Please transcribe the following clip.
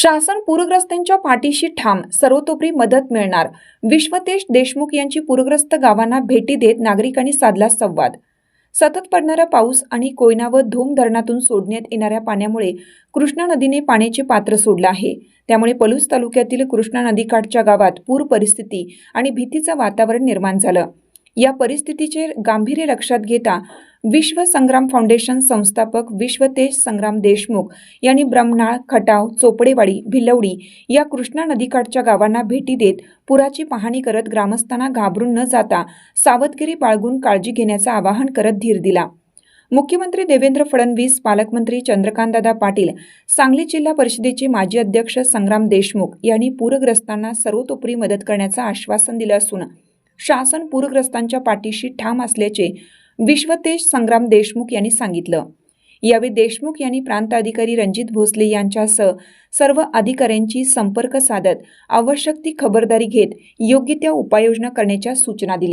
शासन पूरग्रस्तांच्या पाठीशी ठाम सर्वतोपरी मदत मिळणार. विश्वतेश देशमुख यांची पूरग्रस्त गावांना भेटी देत नागरिकांनी साधला संवाद. सतत पडणारा पाऊस आणि कोयना व धूम धरणातून सोडण्यात येणाऱ्या पाण्यामुळे कृष्णा नदीने पाण्याचे पात्र सोडलं आहे. त्यामुळे पलूस तालुक्यातील कृष्णा नदीकाठच्या गावात पूर परिस्थिती आणि भीतीचं वातावरण निर्माण झालं. या परिस्थितीचे गांभीर्य लक्षात घेता विश्व संग्राम फाउंडेशन संस्थापक विश्वतेज संग्राम देशमुख यांनी ब्रह्मनाळ खटाव चोपडेवाडी भिलवडी या कृष्णा नदीकाठच्या गावांना भेटी देत पुराची पाहणी करत ग्रामस्थांना घाबरून न जाता सावधगिरी बाळगून काळजी घेण्याचं आवाहन करत धीर दिला. मुख्यमंत्री देवेंद्र फडणवीस पालकमंत्री चंद्रकांतदादा पाटील सांगली जिल्हा परिषदेचे माजी अध्यक्ष संग्राम देशमुख यांनी पूरग्रस्तांना सर्वतोपरी मदत करण्याचं आश्वासन दिलं असून शासन पूरग्रस्तांच्या पाठीशी ठाम असल्याचे विश्वतेज संग्राम देशमुख यांनी सांगितलं. यावेळी देशमुख यांनी प्रांताधिकारी रणजित भोसले यांच्यासह सर्व अधिकाऱ्यांची संपर्क साधत आवश्यक ती खबरदारी घेत योग्य त्या उपाययोजना करण्याच्या सूचना दिल्या.